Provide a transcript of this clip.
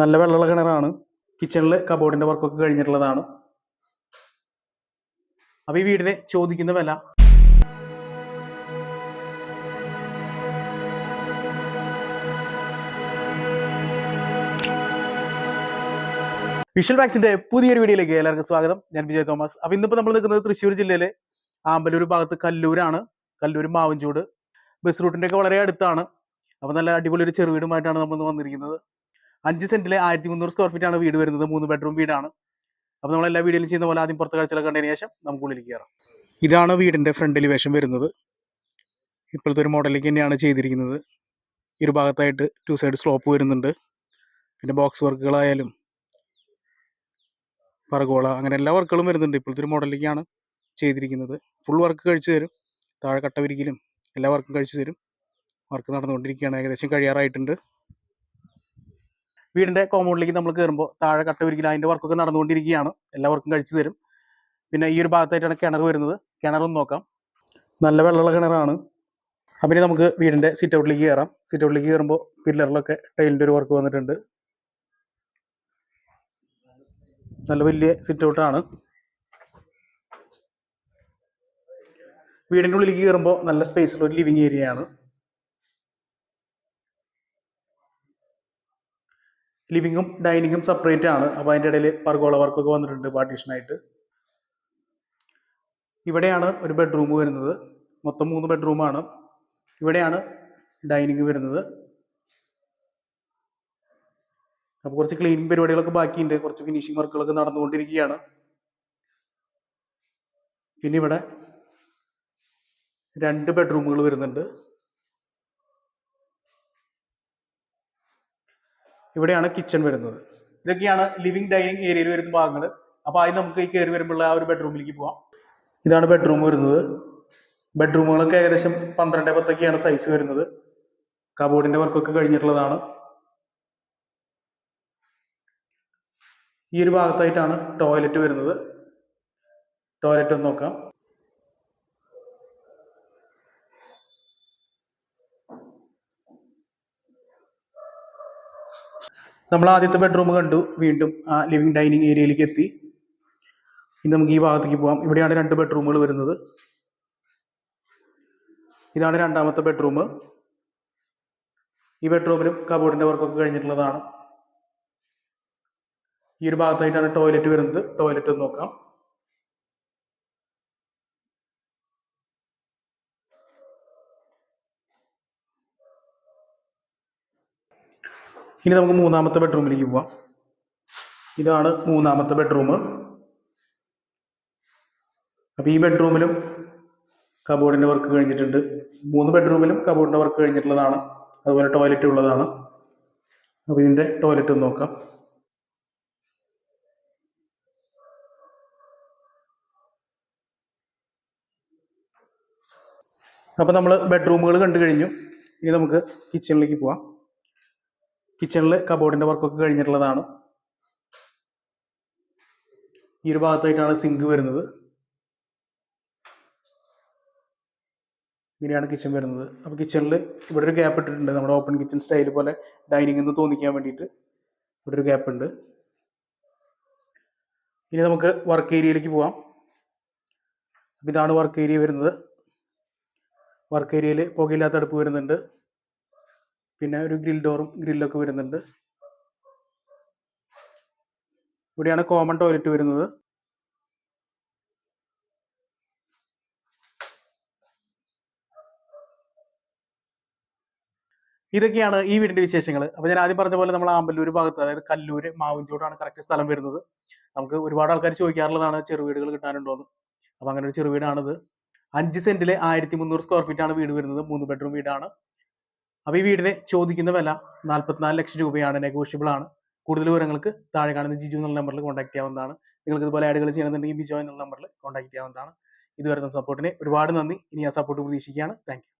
നല്ല വെള്ളമുള്ള കിണറാണ്. കിച്ചണിൽ കബോർഡിന്റെ വർക്കൊക്കെ കഴിഞ്ഞിട്ടുള്ളതാണ്. അപ്പോൾ ഈ വീടിന് ചോദിക്കുന്ന വില? വിഷ്വൽ ബാക്സിന്റെ പുതിയൊരു വീഡിയോയിലേക്ക് എല്ലാവർക്കും സ്വാഗതം. ഞാൻ വിജയ് തോമസ്. അപ്പൊ ഇന്നിപ്പോ നമ്മൾ നിൽക്കുന്നത് തൃശ്ശൂർ ജില്ലയിലെ ആമ്പലൂർ ഭാഗത്ത് കല്ലൂരാണ്. കല്ലൂർ മാവഞ്ചൂട്. ബസ് റൂട്ടിന്റെ ഒക്കെ വളരെ അടുത്താണ്. അപ്പൊ നല്ല അടിപൊളി ഒരു ചെറുവീടുമായിട്ടാണ് നമ്മൾ വന്നിരിക്കുന്നത്. അഞ്ച് സെന്റിലെ ആയിരത്തി മുന്നൂറ് സ്ക്വയർ ഫീറ്റ് ആണ് വീട് വരുന്നത്. മൂന്ന് ബെഡ്റൂം വീടാണ്. അപ്പോൾ നമ്മൾ എല്ലാ വീഡിയോയിലും ചെയ്യുന്ന പോലെ ആദ്യം പുറത്ത് കാഴ്ചകളൊക്കെ കണ്ടതിന് ശേഷം നമുക്ക് ഉള്ളിലേക്ക് കയറാം. ഇതാണ് വീടിന്റെ ഫ്രണ്ട് എലിവേഷൻ വരുന്നത്. ഇപ്പോഴത്തെ ഒരു മോഡലിലേക്ക് തന്നെയാണ് ചെയ്തിരിക്കുന്നത്. ഇരു ഭാഗത്തായിട്ട് ടു സൈഡ് സ്ലോപ്പ് വരുന്നുണ്ട്. പിന്നെ ബോക്സ് വർക്കുകളായാലും പറഗോള അങ്ങനെ എല്ലാ വർക്കുകളും വരുന്നുണ്ട്. ഇപ്പോഴത്തെ ഒരു മോഡലിലേക്കാണ് ചെയ്തിരിക്കുന്നത്. ഫുൾ വർക്ക് കഴിച്ചു തരും. താഴെ കട്ട വിരിക്കലും എല്ലാ വർക്കും കഴിച്ചു തരും. വർക്ക് നടന്നുകൊണ്ടിരിക്കുകയാണ്. ഏകദേശം കഴിയാറായിട്ടുണ്ട്. വീടിന്റെ കോമ്പൗണ്ടിലേക്ക് നമ്മൾ കയറുമ്പോൾ താഴെ കട്ട വിരിക്കൽ അതിന്റെ വർക്കൊക്കെ നടന്നുകൊണ്ടിരിക്കുകയാണ്. എല്ലാ വർക്കും കഴിച്ചു തരും. പിന്നെ ഈ ഒരു ഭാഗത്തായിട്ടാണ് കിണർ വരുന്നത്. കിണറൊന്ന് നോക്കാം. നല്ല വെള്ളമുള്ള കിണറാണ്. അപ്പം ഇനി നമുക്ക് വീടിന്റെ സിറ്റ് ഔട്ടിലേക്ക് കയറാം സിറ്റ് ഔട്ടിലേക്ക് കയറുമ്പോൾ പില്ലറിലൊക്കെ ടൈലിന്റെ ഒരു വർക്ക് വന്നിട്ടുണ്ട്. നല്ല വലിയ സിറ്റ് ഔട്ടാണ് വീടിന്റെ ഉള്ളിലേക്ക് കയറുമ്പോൾ നല്ല സ്പേസ് ഉള്ള ഒരു ലിവിങ് ഏരിയ ലിവിങ്ങും ഡൈനിങ്ങും സെപ്പറേറ്റ് ആണ്. അപ്പോൾ അതിന്റെ ഇടയിൽ പർഗോള വർക്കൊക്കെ വന്നിട്ടുണ്ട് പാർട്ടീഷനായിട്ട് ഇവിടെയാണ് ഒരു ബെഡ്റൂം വരുന്നത്. മൊത്തം മൂന്ന് ബെഡ്റൂമാണ് ഇവിടെയാണ് ഡൈനിങ് വരുന്നത്. അപ്പോൾ കുറച്ച് ക്ലീനിങ് പരിപാടികളൊക്കെ ബാക്കിയുണ്ട്. കുറച്ച് ഫിനിഷിംഗ് വർക്കുകളൊക്കെ നടന്നുകൊണ്ടിരിക്കുകയാണ്. പിന്നെ ഇവിടെ രണ്ട് ബെഡ്റൂമുകൾ വരുന്നുണ്ട്. ഇവിടെയാണ് കിച്ചൺ വരുന്നത്. ഇതൊക്കെയാണ് ലിവിങ് ഡൈനിങ് ഏരിയയിൽ വരുന്ന ഭാഗങ്ങൾ അപ്പോൾ ആദ്യം നമുക്ക് ഈ കയറി വരുമ്പോൾ ആ ഒരു ബെഡ്റൂമിലേക്ക് പോവാം. ഇതാണ് ബെഡ്റൂം വരുന്നത്. ബെഡ്റൂമുകളൊക്കെ ഏകദേശം പന്ത്രണ്ട് പത്തൊക്കെയാണ് സൈസ് വരുന്നത്. കബോർഡിന്റെ വർക്കൊക്കെ കഴിഞ്ഞിട്ടുള്ളതാണ്. ഈ ഒരു ഭാഗത്തായിട്ടാണ് ടോയ്ലറ്റ് വരുന്നത്. ടോയ്ലറ്റ് ഒന്ന് നോക്കാം. നമ്മൾ ആദ്യത്തെ ബെഡ്റൂം കണ്ടു. വീണ്ടും ആ ലിവിങ് ഡൈനിങ് ഏരിയയിലേക്ക് എത്തി. ഇനി നമുക്ക് ഈ ഭാഗത്തേക്ക് പോവാം. ഇവിടെയാണ് രണ്ട് ബെഡ്റൂമുകൾ വരുന്നത്. ഇതാണ് രണ്ടാമത്തെ ബെഡ്റൂം ഈ ബെഡ്റൂമിലും കബോർഡിന്റെ വർക്കൊക്കെ കഴിഞ്ഞിട്ടുള്ളതാണ്. ഈ ഒരു ഭാഗത്തായിട്ടാണ് ടോയ്ലറ്റ് വരുന്നത്. ടോയ്ലറ്റ് ഒന്ന് നോക്കാം. ഇനി നമുക്ക് മൂന്നാമത്തെ ബെഡ്റൂമിലേക്ക് പോവാം. ഇതാണ് മൂന്നാമത്തെ ബെഡ്റൂം അപ്പോൾ ഈ ബെഡ്റൂമിലും കബോർഡിന്റെ വർക്ക് കഴിഞ്ഞിട്ടുണ്ട്. മൂന്ന് ബെഡ്റൂമിലും കബോർഡിന്റെ വർക്ക് കഴിഞ്ഞിട്ടുള്ളതാണ്. അതുപോലെ ടോയ്ലറ്റ് ഉള്ളതാണ്. അപ്പോൾ ഇതിന്റെ ടോയ്ലറ്റ് നോക്കാം. അപ്പോൾ നമ്മൾ ബെഡ്റൂമുകൾ കണ്ടു കഴിഞ്ഞു. ഇനി നമുക്ക് കിച്ചണിലേക്ക് പോവാം. കിച്ചണിൽ കബോർഡിന്റെ വർക്കൊക്കെ കഴിഞ്ഞിട്ടുള്ളതാണ്. ഈ ഒരു ഭാഗത്തായിട്ടാണ് സിങ്ക് വരുന്നത്. ഇങ്ങനെയാണ് കിച്ചൺ വരുന്നത്. അപ്പോൾ കിച്ചണിൽ ഇവിടെ ഒരു ഗ്യാപ്പ് ഇട്ടിട്ടുണ്ട്. നമ്മുടെ ഓപ്പൺ കിച്ചൺ സ്റ്റൈൽ പോലെ ഡൈനിങ് എന്ന് തോന്നിക്കാൻ വേണ്ടിയിട്ട് ഇവിടെ ഒരു ഗ്യാപ്പ് ഉണ്ട്. ഇനി നമുക്ക് വർക്ക് ഏരിയയിലേക്ക് അപ്പോൾ ഇതാണ് വർക്ക് ഏരിയ വരുന്നത്. വർക്ക് ഏരിയയിൽ പുകയില്ലാത്ത അടുപ്പ് വരുന്നുണ്ട്. പിന്നെ ഒരു ഗ്രിൽ ഡോറും ഗ്രില്ലൊക്കെ വരുന്നുണ്ട്. ഇവിടെയാണ് കോമൺ ടോയ്ലറ്റ് വരുന്നത്. ഇതൊക്കെയാണ് ഈ വീടിന്റെ വിശേഷങ്ങൾ അപ്പൊ ഞാൻ ആദ്യം പറഞ്ഞ പോലെ നമ്മൾ ആമ്പല്ലൂർ ഭാഗത്ത് അതായത് കല്ലൂര് മാവുഞ്ചോടാണ് കറക്റ്റ് സ്ഥലം വരുന്നത്. നമുക്ക് ഒരുപാട് ആൾക്കാർ ചോദിക്കാറുള്ളതാണ് ചെറുവീടുകൾ കിട്ടാനുണ്ടോന്ന്. അപ്പൊ അങ്ങനെ ഒരു ചെറുവീടാണിത് അഞ്ച് സെന്റിലെ ആയിരത്തി മുന്നൂറ് സ്ക്വയർ ഫീറ്റ് ആണ് വീട് വരുന്നത്. മൂന്ന് ബെഡ്റൂം വീടാണ്. അപ്പോൾ ഈ വീടിന് ചോദിക്കുന്ന വില നാൽപ്പത്തിനാല് ലക്ഷം രൂപയാണ് നെഗോഷ്യബിൾ ആണ്. കൂടുതൽ വിവരങ്ങൾക്ക് താഴെ കാണുന്ന ജിജു എന്നുള്ള നമ്പറിൽ കോൺടാക്ട് ചെയ്യാവുന്നതാണ്. നിങ്ങൾക്ക് ഇതുപോലെ ആഡുകൾ ചെയ്യണമെന്നുണ്ടെങ്കിൽ ബിജോ എന്നുള്ള നമ്പറിൽ കോൺടാക്ട് ചെയ്യാവുന്നതാണ്. ഇതുവരെ സപ്പോർട്ടിന് ഒരുപാട് നന്ദി. ഇനി ആ സപ്പോർട്ട് പ്രതീക്ഷിക്കുകയാണ്. താങ്ക്